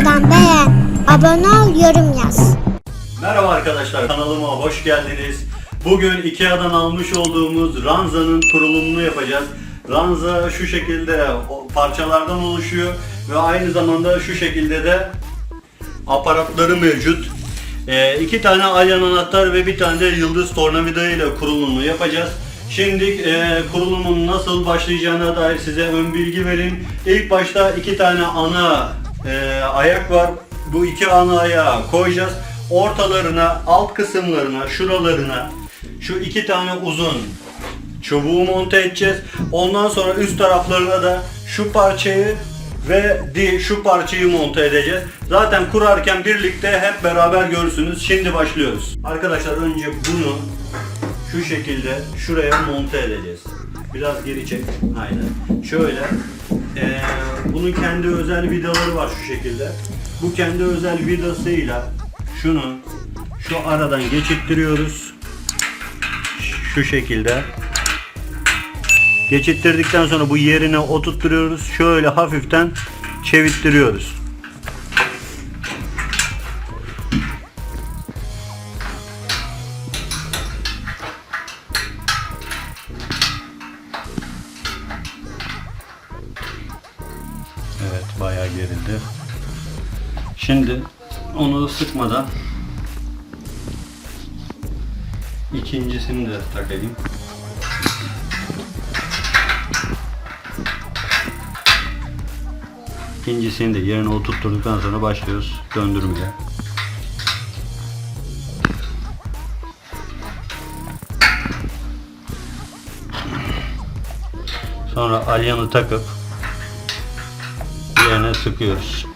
Videodan beğen, abone ol, yorum yaz. Merhaba arkadaşlar kanalıma hoş geldiniz. Bugün Ikea'dan almış olduğumuz ranzanın kurulumunu yapacağız. Ranza şu şekilde parçalardan oluşuyor ve aynı zamanda şu şekilde de aparatları mevcut. Ee, iki tane alyan anahtar ve bir tane de yıldız tornavida ile kurulumunu yapacağız. Şimdi e, kurulumun nasıl başlayacağına dair size ön bilgi vereyim. İlk başta iki tane ana e, ayak var. Bu iki ana ayağı koyacağız. Ortalarına, alt kısımlarına, şuralarına şu iki tane uzun çubuğu monte edeceğiz. Ondan sonra üst taraflarına da şu parçayı ve di şu parçayı monte edeceğiz. Zaten kurarken birlikte hep beraber görürsünüz. Şimdi başlıyoruz. Arkadaşlar önce bunu şu şekilde şuraya monte edeceğiz. Biraz geri çek. Aynen. Şöyle. Eee, bunun kendi özel vidaları var şu şekilde. Bu kendi özel vidasıyla şunu şu aradan geçittiriyoruz. Şu şekilde. Geçittirdikten sonra bu yerine oturtturuyoruz. Şöyle hafiften çevittiriyoruz. Bayağı gerildi. Şimdi onu sıkmadan ikincisini de takayım. İkincisini de yerine oturtturduktan sonra başlıyoruz döndürmeye. Sonra alyanı takıp yerine sıkıyoruz.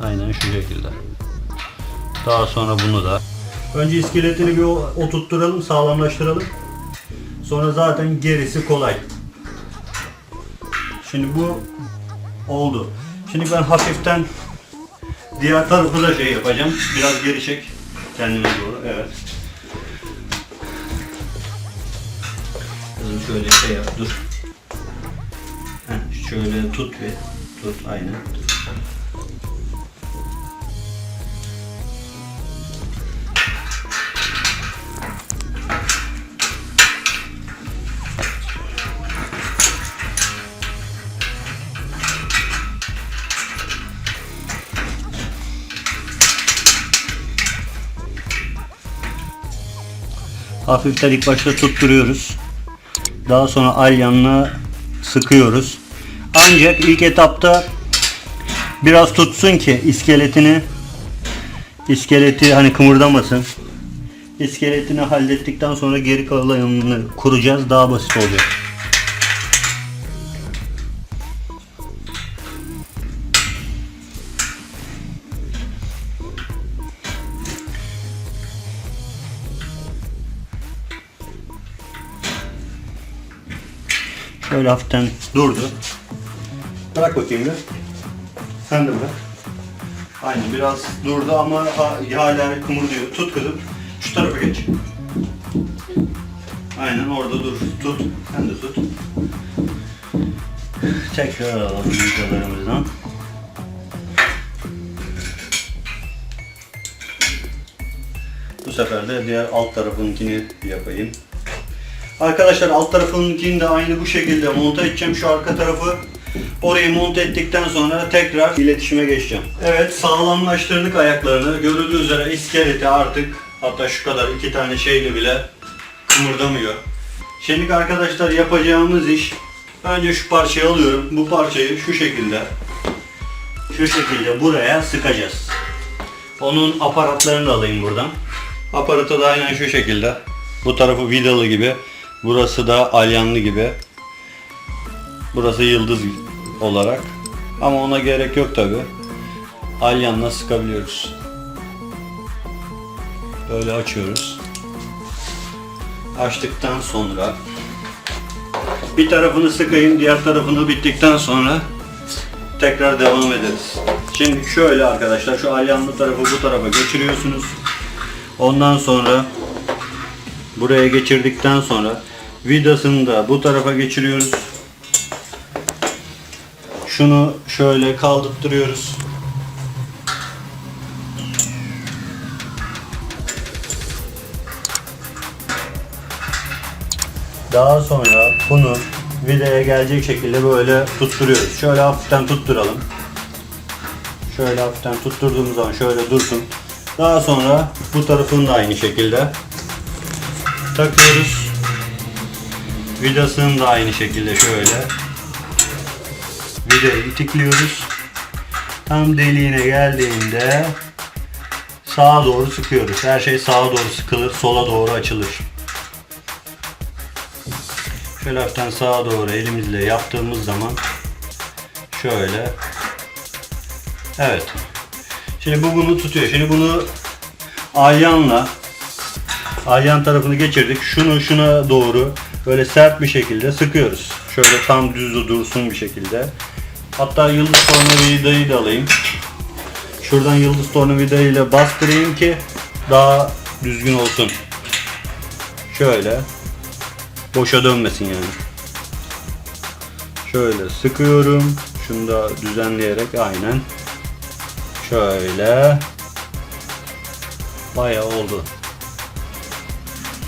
Aynen şu şekilde. Daha sonra bunu da önce iskeletini bir oturtturalım, sağlamlaştıralım. Sonra zaten gerisi kolay. Şimdi bu oldu. Şimdi ben hafiften diğer tarafı da şey yapacağım. Biraz geri çek kendine doğru. Evet. Kızım şöyle şey yap. Dur. Şöyle tut ve tut aynen. Hafiften ilk başta tutturuyoruz. Daha sonra alyanla sıkıyoruz. Ancak ilk etapta biraz tutsun ki iskeletini iskeleti hani kımırdamasın. İskeletini hallettikten sonra geri kalanını kuracağız. Daha basit olacak. Şöyle hafiften durdu. Bırak bakayım bir. Sen de bırak. Aynen biraz durdu ama ha- hala kımıldıyor. Tut kızım. Şu tarafa geç. Aynen orada dur. Tut. Sen de tut. Tekrar alalım vidalarımızdan. Bu sefer de diğer alt tarafınkini yapayım. Arkadaşlar alt tarafınkini de aynı bu şekilde monte edeceğim. Şu arka tarafı orayı monte ettikten sonra tekrar iletişime geçeceğim. Evet sağlamlaştırdık ayaklarını. Görüldüğü üzere iskeleti artık hatta şu kadar iki tane şeyle bile kımırdamıyor. Şimdi arkadaşlar yapacağımız iş önce şu parçayı alıyorum. Bu parçayı şu şekilde şu şekilde buraya sıkacağız. Onun aparatlarını da alayım buradan. Aparatı da aynen şu şekilde. Bu tarafı vidalı gibi. Burası da alyanlı gibi. Burası yıldız olarak. Ama ona gerek yok tabi. Alyanla sıkabiliyoruz. Böyle açıyoruz. Açtıktan sonra bir tarafını sıkayım, diğer tarafını bittikten sonra tekrar devam ederiz. Şimdi şöyle arkadaşlar şu alyanlı tarafı bu tarafa geçiriyorsunuz. Ondan sonra buraya geçirdikten sonra vidasını da bu tarafa geçiriyoruz. Şunu şöyle kaldırtıyoruz. Daha sonra bunu vidaya gelecek şekilde böyle tutturuyoruz. Şöyle hafiften tutturalım. Şöyle hafiften tutturduğumuz zaman şöyle dursun. Daha sonra bu tarafını da aynı şekilde takıyoruz. Vidasını da aynı şekilde şöyle vidayı itikliyoruz. Tam deliğine geldiğinde sağa doğru sıkıyoruz. Her şey sağa doğru sıkılır, sola doğru açılır. Şöyle hafiften sağa doğru elimizle yaptığımız zaman şöyle Evet. Şimdi bu bunu tutuyor. Şimdi bunu alyanla alyan tarafını geçirdik. Şunu şuna doğru böyle sert bir şekilde sıkıyoruz. Şöyle tam düz dursun bir şekilde. Hatta yıldız tornavidayı da alayım. Şuradan yıldız tornavidayla bastırayım ki daha düzgün olsun. Şöyle. Boşa dönmesin yani. Şöyle sıkıyorum. Şunu da düzenleyerek aynen. Şöyle. Bayağı oldu.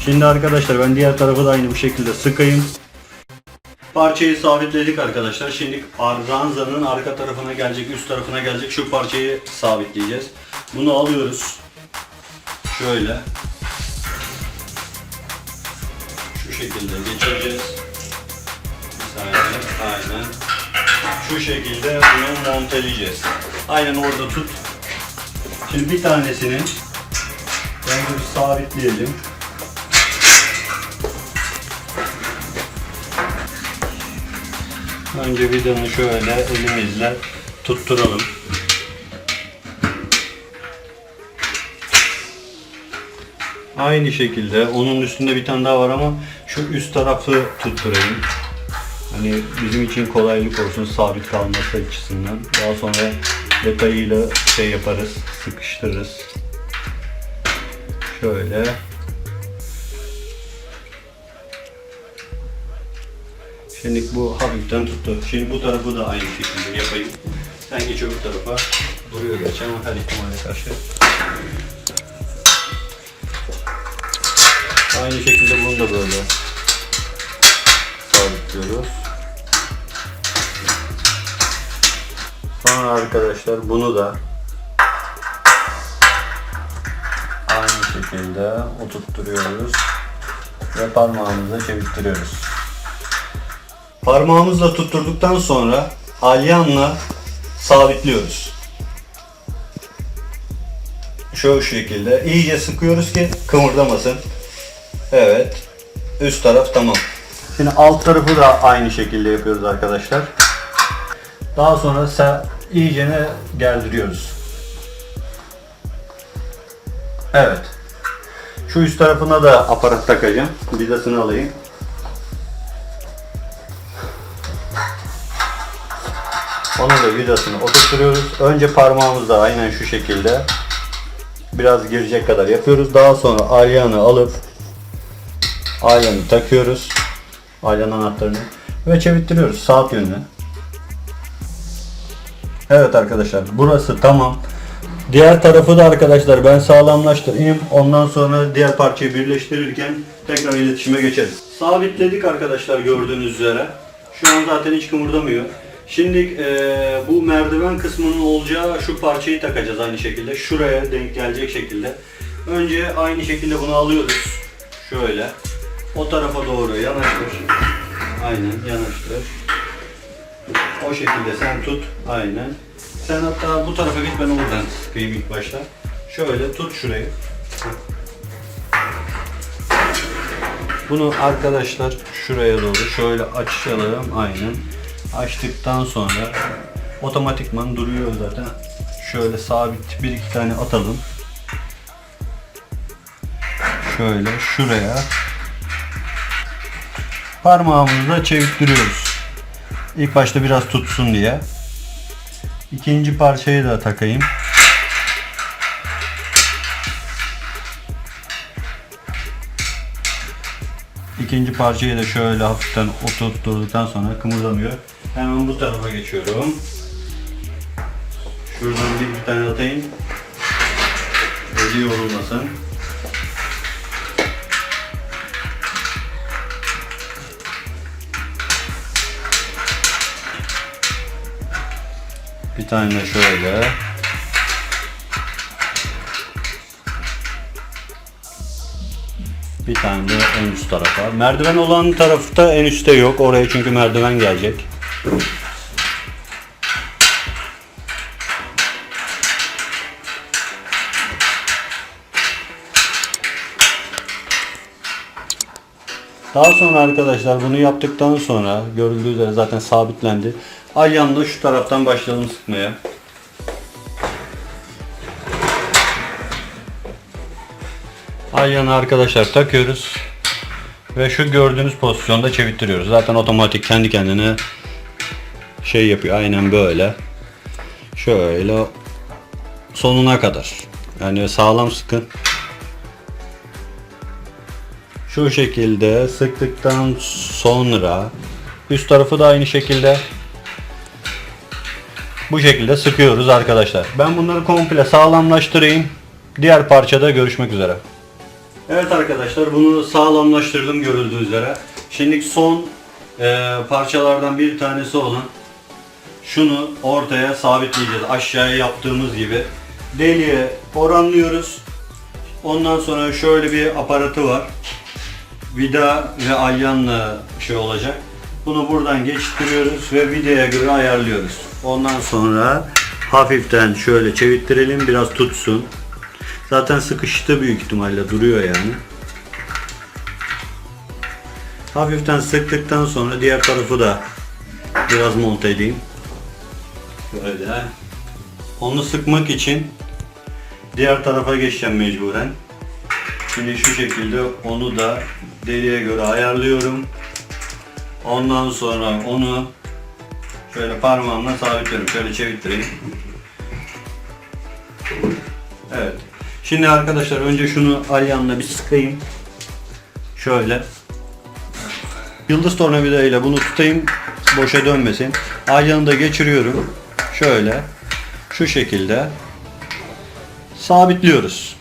Şimdi arkadaşlar ben diğer tarafı da aynı bu şekilde sıkayım. Parçayı sabitledik arkadaşlar. Şimdi ranzanın arka tarafına gelecek, üst tarafına gelecek şu parçayı sabitleyeceğiz. Bunu alıyoruz. Şöyle. Şu şekilde geçireceğiz. Saniye. Aynen. Şu şekilde bunu monteleyeceğiz. Aynen orada tut. Şimdi bir tanesini önce bir sabitleyelim. Önce vidanı şöyle elimizle tutturalım. Aynı şekilde onun üstünde bir tane daha var ama şu üst tarafı tutturayım. Hani bizim için kolaylık olsun sabit kalması açısından. Daha sonra detayıyla şey yaparız, sıkıştırırız. Şöyle. Şimdi bu hafiften tuttu. Şimdi bu tarafı da aynı şekilde yapayım. Sen geç öbür tarafa. Duruyor geç ama her ihtimale karşı. Aynı şekilde bunu da böyle sabitliyoruz. Sonra arkadaşlar bunu da aynı şekilde oturtturuyoruz ve parmağımızla çevirttiriyoruz. Parmağımızla tutturduktan sonra alyanla sabitliyoruz. Şu şekilde iyice sıkıyoruz ki kımırdamasın. Evet. Üst taraf tamam. Şimdi alt tarafı da aynı şekilde yapıyoruz arkadaşlar. Daha sonra ise iyicene gerdiriyoruz. Evet. Şu üst tarafına da aparat takacağım. Vidasını alayım. Onun da vidasını oturtuyoruz. Önce parmağımızla aynen şu şekilde biraz girecek kadar yapıyoruz. Daha sonra alyanı alıp alyanı takıyoruz. Alyan anahtarını ve çevirtiriyoruz saat yönüne. Evet arkadaşlar burası tamam. Diğer tarafı da arkadaşlar ben sağlamlaştırayım. Ondan sonra diğer parçayı birleştirirken tekrar iletişime geçeriz. Sabitledik arkadaşlar gördüğünüz üzere. Şu an zaten hiç kımıldamıyor. Şimdi eee, bu merdiven kısmının olacağı şu parçayı takacağız aynı şekilde. Şuraya denk gelecek şekilde. Önce aynı şekilde bunu alıyoruz. Şöyle. O tarafa doğru yanaştır. Aynen yanaştır. O şekilde sen tut. Aynen. Sen hatta bu tarafa git ben oradan sıkayım ilk başta. Şöyle tut şurayı. Bunu arkadaşlar şuraya doğru şöyle açalım. Aynen. Açtıktan sonra otomatikman duruyor zaten. Şöyle sabit bir iki tane atalım. Şöyle şuraya parmağımızla çevirtiriyoruz. İlk başta biraz tutsun diye. İkinci parçayı da takayım. İkinci parçayı da şöyle hafiften oturtturduktan sonra kımıldamıyor. Hemen bu tarafa geçiyorum. Şuradan bir, bir tane atayım. Eli yorulmasın. Bir tane şöyle. Bir tane de en üst tarafa. Merdiven olan tarafta en üstte yok. Oraya çünkü merdiven gelecek. Daha sonra arkadaşlar bunu yaptıktan sonra görüldüğü üzere zaten sabitlendi. Ayağımla şu taraftan başlayalım sıkmaya. Ayağını arkadaşlar takıyoruz. Ve şu gördüğünüz pozisyonda çevirtiyoruz. Zaten otomatik kendi kendine şey yapıyor. Aynen böyle. Şöyle sonuna kadar. Yani sağlam sıkın. Şu şekilde sıktıktan sonra üst tarafı da aynı şekilde bu şekilde sıkıyoruz arkadaşlar. Ben bunları komple sağlamlaştırayım. Diğer parçada görüşmek üzere. Evet arkadaşlar bunu sağlamlaştırdım görüldüğü üzere. Şimdi son e, parçalardan bir tanesi olan şunu ortaya sabitleyeceğiz. Aşağıya yaptığımız gibi. Deliğe oranlıyoruz. Ondan sonra şöyle bir aparatı var. Vida ve alyanla şey olacak. Bunu buradan geçiriyoruz ve vidaya göre ayarlıyoruz. Ondan sonra hafiften şöyle çevirttirelim biraz tutsun. Zaten sıkıştı büyük ihtimalle duruyor yani. Hafiften sıktıktan sonra diğer tarafı da biraz monte edeyim. Böyle. Onu sıkmak için diğer tarafa geçeceğim mecburen. Şimdi şu şekilde onu da deliğe göre ayarlıyorum. Ondan sonra onu şöyle parmağımla sabitliyorum. Şöyle çevirtireyim. Evet. Şimdi arkadaşlar önce şunu alyanla bir sıkayım. Şöyle. Yıldız tornavida ile bunu tutayım. Boşa dönmesin. Alyanı da geçiriyorum. Şöyle. Şu şekilde. Sabitliyoruz.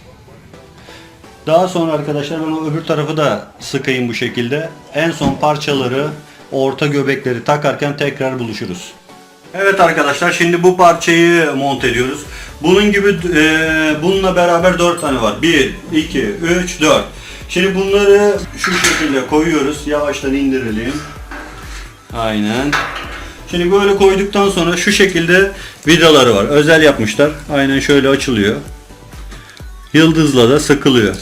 Daha sonra arkadaşlar ben o öbür tarafı da sıkayım bu şekilde. En son parçaları orta göbekleri takarken tekrar buluşuruz. Evet arkadaşlar şimdi bu parçayı monte ediyoruz. Bunun gibi e, bununla beraber 4 tane var. 1, 2, 3, 4. Şimdi bunları şu şekilde koyuyoruz. Yavaştan indirelim. Aynen. Şimdi böyle koyduktan sonra şu şekilde vidaları var. Özel yapmışlar. Aynen şöyle açılıyor. Yıldızla da sıkılıyor.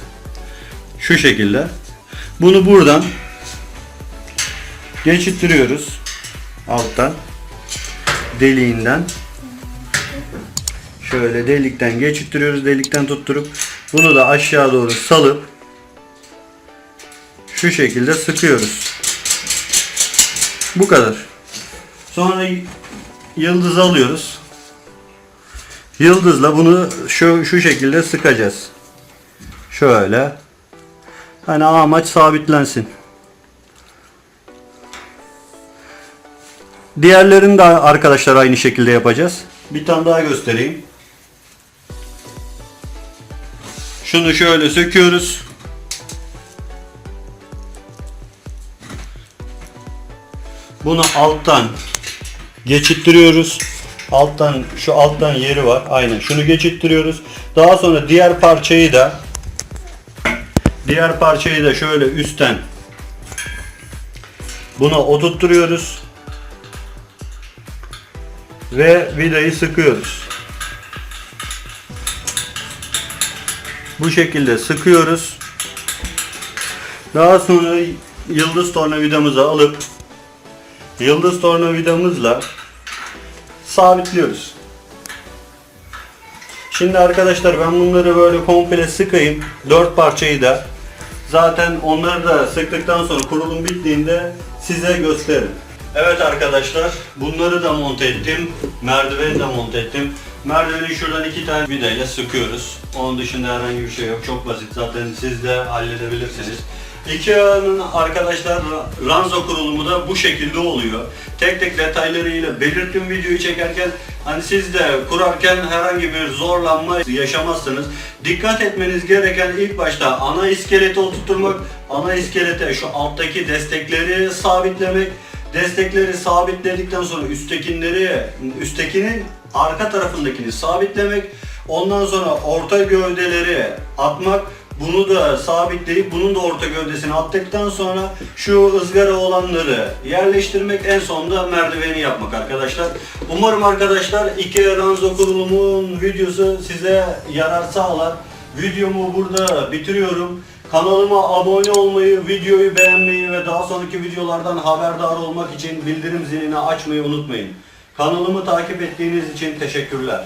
Şu şekilde. Bunu buradan geçittiriyoruz. Alttan. Deliğinden. Şöyle delikten geçittiriyoruz. Delikten tutturup bunu da aşağı doğru salıp şu şekilde sıkıyoruz. Bu kadar. Sonra yıldız alıyoruz. Yıldızla bunu şu şu şekilde sıkacağız. Şöyle. Hani amaç sabitlensin. Diğerlerini de arkadaşlar aynı şekilde yapacağız. Bir tane daha göstereyim. Şunu şöyle söküyoruz. Bunu alttan geçittiriyoruz. Alttan şu alttan yeri var. Aynen. Şunu geçittiriyoruz. Daha sonra diğer parçayı da diğer parçayı da şöyle üstten buna oturtturuyoruz. Ve vidayı sıkıyoruz. Bu şekilde sıkıyoruz. Daha sonra yıldız tornavidamızı alıp yıldız tornavidamızla sabitliyoruz. Şimdi arkadaşlar ben bunları böyle komple sıkayım. Dört parçayı da. Zaten onları da sıktıktan sonra kurulum bittiğinde size gösteririm. Evet arkadaşlar bunları da monte ettim. Merdiveni de monte ettim. Merdiveni şuradan iki tane vidayla sıkıyoruz. Onun dışında herhangi bir şey yok. Çok basit zaten siz de halledebilirsiniz. Ikea'nın arkadaşlar ranza kurulumu da bu şekilde oluyor. Tek tek detaylarıyla belirttim videoyu çekerken hani siz de kurarken herhangi bir zorlanma yaşamazsınız. Dikkat etmeniz gereken ilk başta ana iskeleti oturtturmak, ana iskelete şu alttaki destekleri sabitlemek, destekleri sabitledikten sonra üsttekileri, üsttekinin arka tarafındakini sabitlemek, ondan sonra orta gövdeleri atmak, bunu da sabitleyip bunun da orta gövdesini attıktan sonra şu ızgara olanları yerleştirmek en sonunda merdiveni yapmak arkadaşlar. Umarım arkadaşlar IKEA Ranzo kurulumun videosu size yarar sağlar. Videomu burada bitiriyorum. Kanalıma abone olmayı, videoyu beğenmeyi ve daha sonraki videolardan haberdar olmak için bildirim zilini açmayı unutmayın. Kanalımı takip ettiğiniz için teşekkürler.